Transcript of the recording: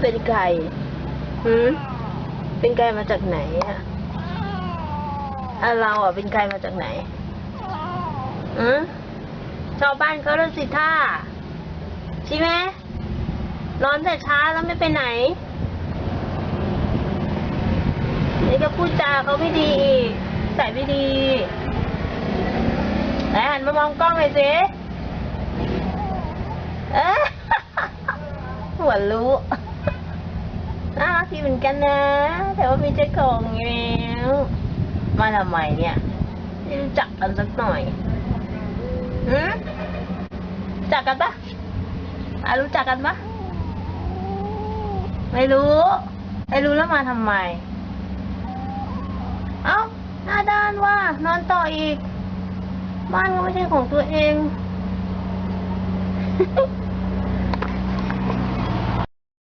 เป็นไก่หืมเป็นไก่มาจากไหนอะอะเราอะเป็นไก่มาจากไหนอืมชาวบ้านเขาเลิกสิท่าใช่ไหมนอนแต่เช้าแล้วไม่ไปไหนนี่ก็พูดจาเขาไม่ดีอีกใส่ไม่ดีไหนหันมามองกล้องหน่อยสิเอ๊ะหัวรู้ น่ารักดีเหมือนกันนะ แต่ว่ามีเจ้าของแล้วมาทำไมเนี่ยรู้จักกันสักหน่อยหืมจักกันปะอะรู้จักกันปะไม่รู้ไม่รู้แล้วมาทำไม เอ้าหน้าด้านว่านอนต่ออีก บ้านก็ไม่ใช่ของตัวเอง